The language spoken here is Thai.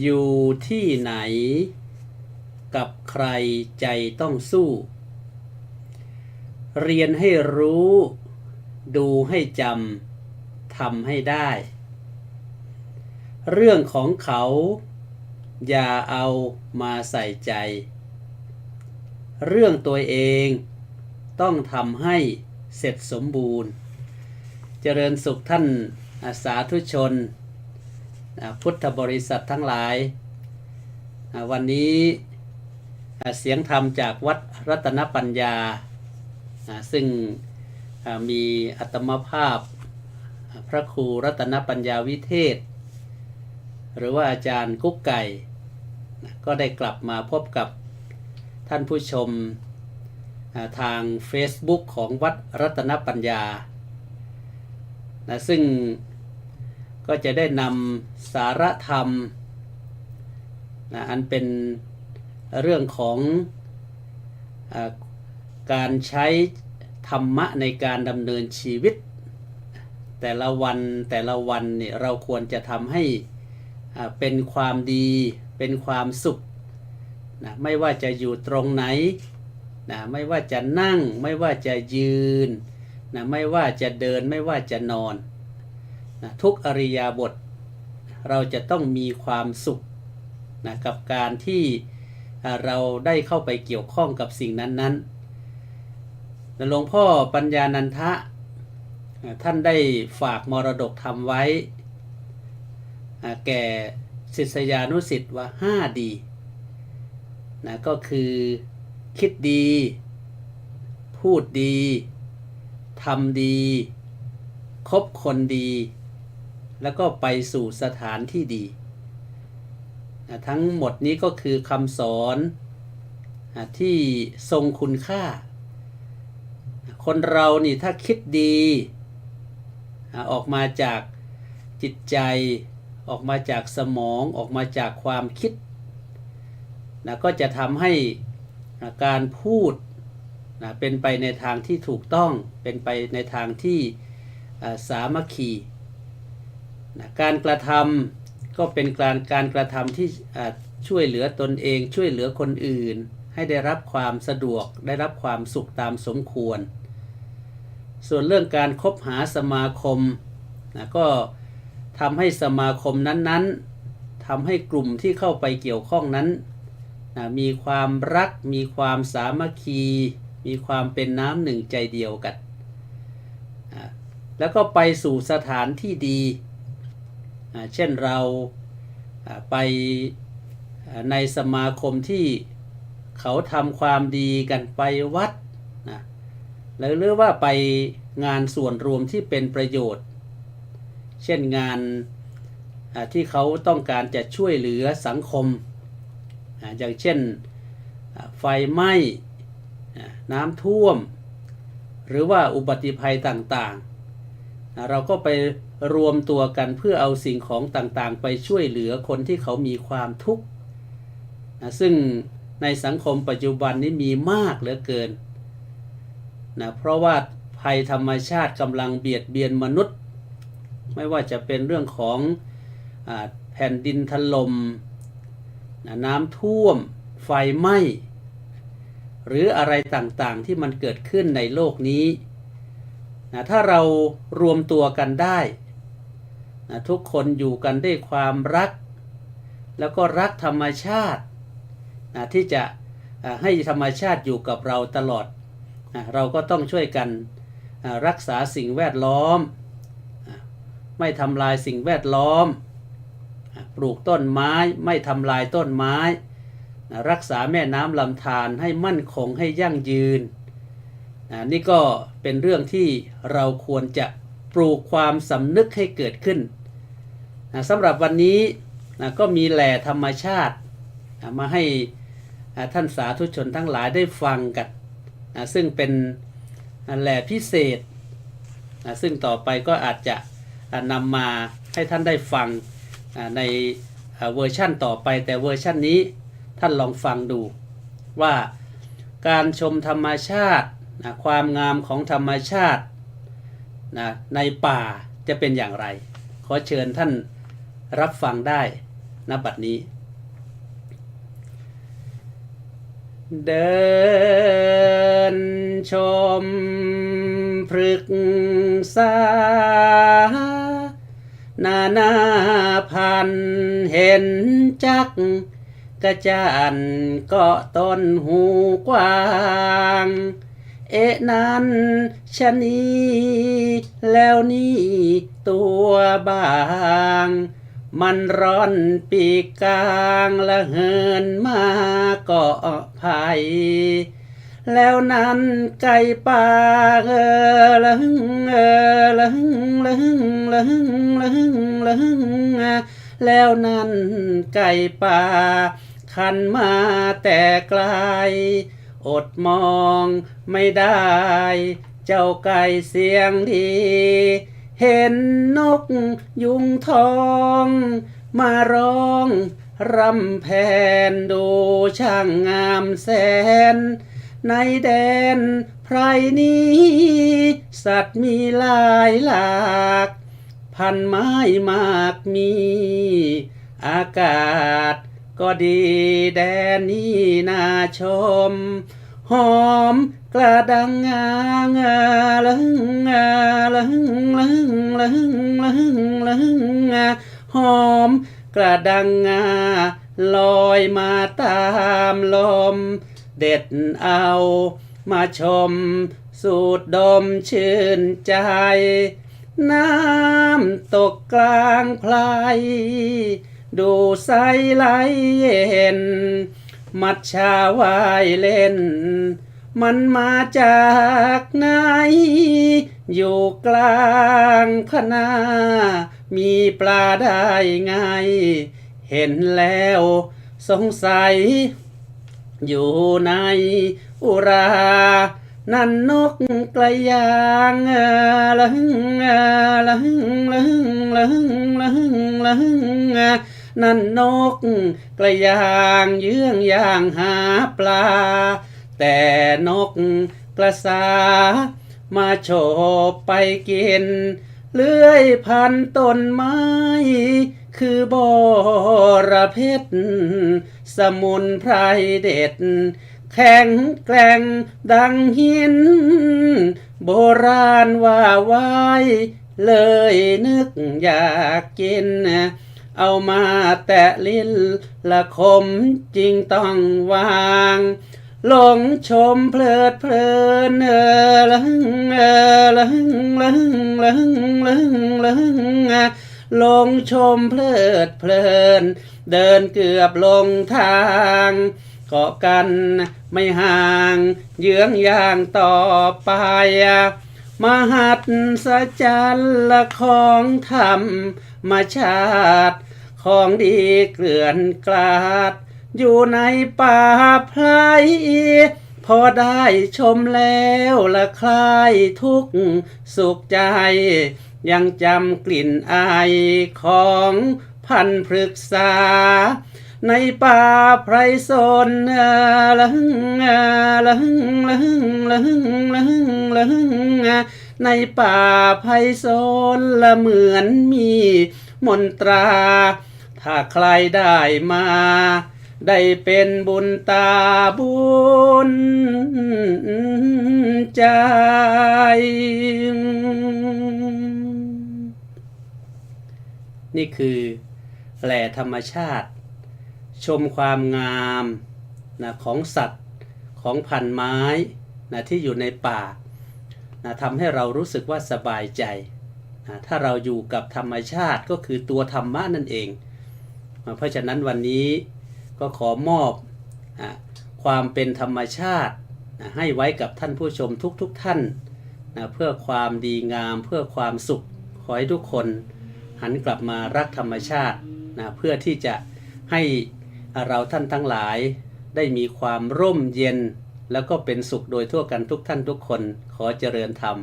อยู่ที่ไหน กับใครใจต้องสู้ เรียนให้รู้ ดูให้จำทำให้ได้ เรื่องของเขา อย่าเอามาใส่ใจ เรื่องตัวเองต้องทำให้เสร็จสมบูรณ์ เจริญสุขท่านอาสาธุชน พุทธบริษัททั้งหลาย วันนี้เสียงธรรมจากวัดรัตนปัญญา ซึ่งมีอัตมภาพพระครูรัตนปัญญาวิเทศ หรือว่าอาจารย์กุ๊กไก่ ก็ได้กลับมาพบกับท่านผู้ชมทาง Facebook ของวัดรัตนปัญญา ซึ่ง ก็จะได้นำสารธรรมนะอันเป็นเรื่องของอการใช้ธรรมะในการดำเนินชีวิต แต่ละวันแต่ละวันเนี่ยเราควรจะทำให้เป็นความดีเป็นความสุขนะไม่ว่าจะอยู่ตรงไหนนะไม่ว่าจะนั่ง ไม่ว่าจะยืนนะไม่ว่าจะเดินไม่ว่าจะนอน นะทุกอริยาบท เราจะต้องมีความสุขนะกับการที่เราได้เข้าไปเกี่ยวข้องกับสิ่งนั้นๆแหลวงพ่อปัญญานันทะท่านได้ฝากมรดกทำไว้ แก่ศิษยานุสิทธิ์ว่าห้าดีนะก็คือคิดดี พูดดีทำดี คบคนดี แล้วก็ไปสู่สถานที่ดี ทั้งหมดนี้ก็คือคำสอนที่ทรงคุณค่า คนเรานี่ถ้าคิดดี ออกมาจากจิตใจ ออกมาจากสมอง ออกมาจากความคิดนะก็จะทำให้การพูดนะเป็นไปในทางที่ถูกต้อง เป็นไปในทางที่สามัคคี นะการกระทำก็เป็นการการกระทำที่ช่วยเหลือตนเอง ช่วยเหลือคนอื่น ให้ได้รับความสะดวกได้รับความสุขตามสมควร ส่วนเรื่องการคบหาสมาคมนะก็ทำให้สมาคมนั้นๆทำให้กลุ่มที่เข้าไปเกี่ยวข้องนั้นนะมีความรัก มีความสามัคคี มีความเป็นน้ำหนึ่งใจเดียวกันอ่าแล้วก็ไปสู่สถานที่ดี เช่นเราไปในสมาคมที่เขาทำความดีกันไปวัดนะหรือว่าไปงานส่วนรวมที่เป็นประโยชน์ เช่นงานที่เขาต้องการจะช่วยเหลือสังคม อย่างเช่นไฟไหม้น้ำท่วม หรือว่าอุบัติภัยต่างๆ เราก็ไป รวมตัวกันเพื่อเอาสิ่งของต่างๆ ไปช่วยเหลือคนที่เขามีความทุกข์อ่าซึ่งในสังคมปัจจุบันนี้มีมากเหลือเกินนะเพราะว่าภัยธรรมชาติกำลังเบียดเบียนมนุษย์ ไม่ว่าจะเป็นเรื่องของอแผ่นดินถล่มนะน้ำท่วม ไฟไหม้ หรืออะไรต่างๆที่มันเกิดขึ้นในโลกนี้นะถ้าเรารวมตัวกันได้ นะทุกคนอยู่กันด้วยความรัก แล้วก็รักธรรมชาตินะที่จะให้ธรรมชาติอยู่กับเราตลอดอะเราก็ต้องช่วยกันรักษาสิ่งแวดล้อมอะไม่ทำลายสิ่งแวดล้อมอะปลูกต้นไม้ไม่ทำลายต้นไม้อะรักษาแม่น้ำลำธารให้มั่นคงให้ยั่งยืนอะนี่ก็เป็นเรื่องที่เราควรจะปลูกความสำนึกให้เกิดขึ้น อะสำหรับวันนี้อะก็มีแหล่ธรรมชาติอะมาให้ท่านสาธุชนทั้งหลายได้ฟังกันนะซึ่งเป็นแหล่พิเศษนะซึ่งต่อไปก็อาจจะนำมาให้ท่านได้ฟังในเวอร์ชั่นต่อไป แต่เวอร์ชั่นนี้ท่านลองฟังดู ว่าการชมธรรมชาตินะความงามของธรรมชาตินะในป่าจะเป็นอย่างไร ขอเชิญท่าน รับฟังได้ณบัดนี้ เดินชมพฤกษา นานาพันเห็นจักกระจานเกาะต้นหูกว้าง เอะนั้นชะนี้แล้วนี่ตัวบาง มันร้อนปีกกลางละเหินมาเกาะไผ่แล้วนั้นไก่ป่าเออละหึงเออละหึงละหึงละหึงละหึงละหึงแล้วนั้นไก่ป่าคันมาแต่ไกล อดมองไม่ได้ เจ้าไก่เสียงดี เห็นนกยุงทอง มาร้องรำแพนดูช่างงามแสน ในแดนไพรนี้ สัตว์มีหลายหลาก พันไม้มากมี อากาศก็ดีแดนนี้น่าชม หอม กระดังงางาละหึงงาละหึงละหึงละหึงละหึงละหึงงาหอม กระดังงาลอยมาตามลม เด็ดเอามาชม สูดดมชื่นใจ น้ำตกกลางพลายดูใสไหลเย็น มัดชาวายเล่น มันมาจากไหน อยู่กลางพนา มีปลาได้ไง เห็นแล้วสงสัย อยู่ในอุรา นั่นนกกระยางเอ่อละหึงเอ่อละหึงละหึงละหึงละหึงละหึงเอ่อนั่นนกกระยางเยื่องยางหาปลา แต่นกกระสา มาโฉบไปกิน เลื่อยพันต้นไม้ คือบระเพ็ดสมุนไพรเด็ด แข็งแกร่งดังหิน โบราณว่าไว้เลยนึกอยากกิน เอามาแตะลิ้นละคมจริงต้องวาง หลงชมเพลิดเพลินเออละหึงเออละหึงละหึงละหึงละหึงละหึงลงชมเพลิดเพลิน เดินเกือบลงทางเกาะกันไม่ห่างเยื้องย่างต่อไป มหัศจรรย์ละของธรรมมาชาติ ของดีเกลื่อนกลาด อยู่ในป่าไพรพอได้ชมแล้วละคลายทุกข์สุขใจ ยังจำกลิ่นอายของพันพฤกษา ในป่าไพรสนละหึงละหึงละหึงละหึงละหึงละหึงในป่าไพรสนละเหมือนมีมนตรา ถ้าใครได้มา ได้เป็นบุญตาบุญใจ นี่คือแหล่ธรรมชาติ ชมความงามนะของสัตว์ของพันไม้นะที่อยู่ในป่านะทำให้เรารู้สึกว่าสบายใจนะถ้าเราอยู่กับธรรมชาติก็คือตัวธรรมะนั่นเองนะเพราะฉะนั้นวันนี้ ก็ขอมอบอความเป็นธรรมชาตินะให้ไว้กับท่านผู้ชมทุกๆทท่านนะเพื่อความดีงาม เพื่อความสุขขอให้ทุกคน หันกลับมารักธรรมชาตินะเพื่อที่จะให้เราท่านทั้งหลาย ได้มีความร่มเย็น แล้วก็เป็นสุขโดยทั่วกันทุกท่านทุกคนขอเจริญธรรม